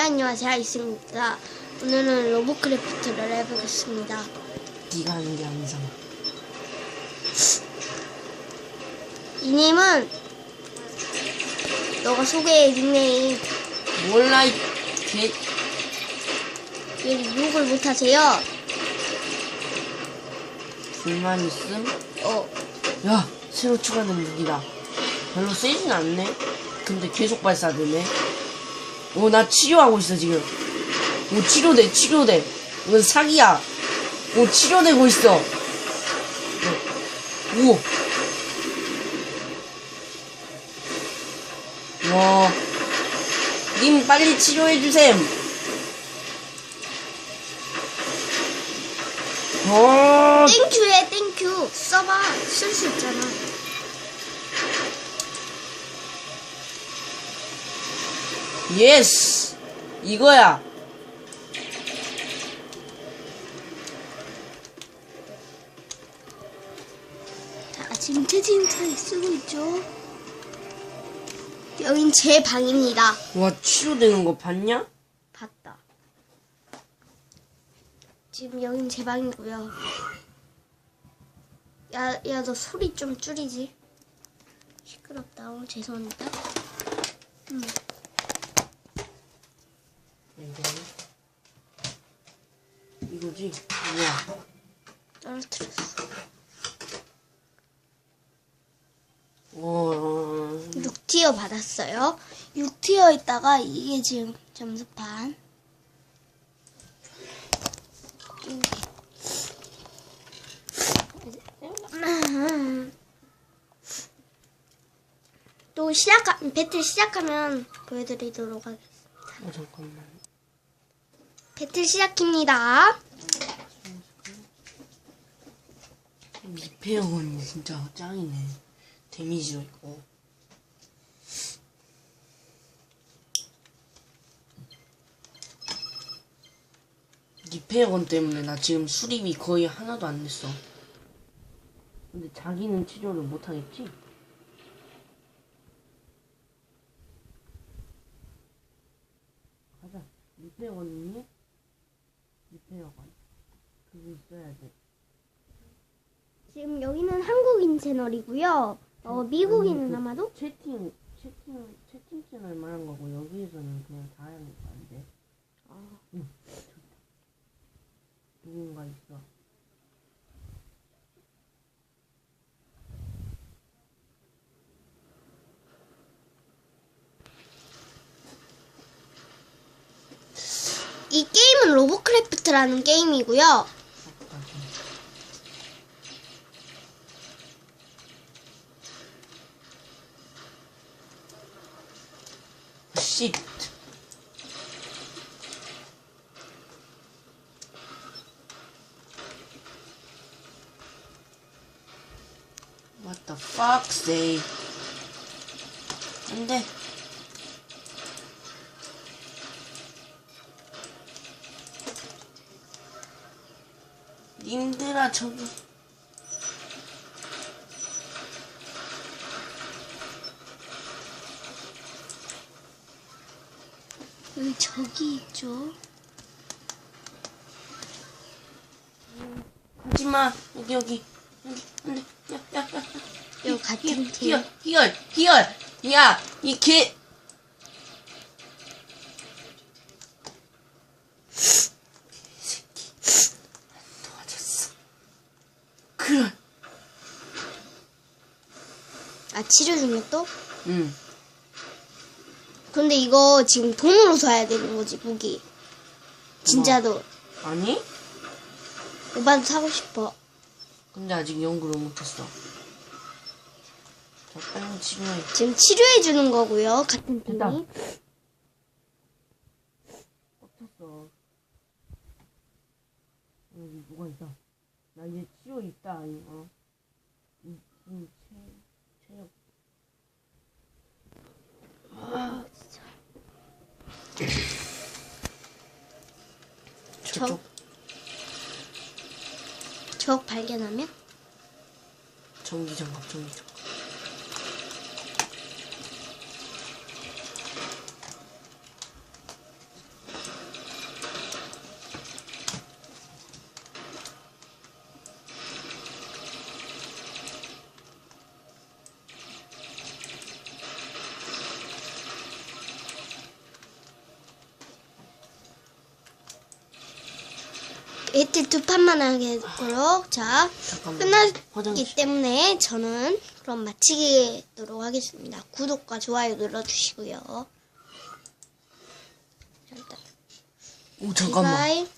네, 안녕하세요. 있습니다. 오늘은 로보크래프트를 해보겠습니다. 네가 하는 게 아니잖아. 이님은 너가 소개해 닉네임 몰라 이 개. 왜 욕을 못하세요? 불만 있음? 어, 야 새로 추가된 무기다. 별로 세진 않네. 근데 계속 발사되네. 오나 치료하고 있어 지금. 오 치료돼 치료돼. 이건 사기야. 오 치료되고 있어. 오. 와. 님 빨리 치료해주셈. 어. 땡큐해, 땡큐. 써봐. 쓸 수 있잖아. 예스! 이거야! 자, 지금 채팅창 쓰고 있죠? 여긴 제 방입니다. 와, 치료되는 거 봤냐? 봤다. 지금 여긴 제 방이고요. 야, 야, 너 소리 좀 줄이지. 시끄럽다. 어, 죄송합니다. 음. 이거지? 뭐야? 떨어뜨렸어. 와, 6티어 받았어요. 6티어 있다가 이게 지금 점수판. 또 시작 배틀 시작하면 보여드리도록 하겠습니다. 어, 잠깐만. 배틀 시작입니다. 미페어건 진짜 짱이네. 데미지도 있고. 미페어건 때문에 나 지금 수립이 거의 하나도 안 됐어. 근데 자기는 치료를 못하겠지? 가자. 미페어건이 100원. 그게 있어야 돼. 지금 여기는 한국인 채널이고요. 어, 미국인은 그 아마도 채팅, 채팅, 채팅 채널 말한 거고, 여기에서는 그냥 다양한 거 아니야? 이 게임은 로보크래프트라는 게임이고요. 씨 What the fuck, say? 안 돼. 님들아, 저기. 여기 저기 있죠. 하지마. 여기, 여기. 여기, 안 돼. 야, 야, 야. 야. 여기 같은 팀. 히얼, 히얼, 히얼. 야, 이 개. 이 새끼. 안 도와줬어. 그래. 아 치료 중이야 또? 응. 근데 이거 지금 돈으로 사야 되는 거지 무기. 진짜도. 아니? 오빠도 사고 싶어. 근데 아직 연구를 못했어. 자, 빨리 치료해. 지금 치료해 주는 거고요. 같은 팀이. 됐다. 꽉찼어. 여기 누가 있다. 나 이제 치료 있다. 이, 어. 이, 이 체, 체력. 아, 진짜. 저쪽. 적 발견하면 전기장갑, 전기장갑. 배틀 두 판만 하도록 자 잠깐만. 끝났기. 때문에 저는 그럼 마치도록 하겠습니다. 구독과 좋아요 눌러주시고요. 자, 일단 오 잠깐만. 바이.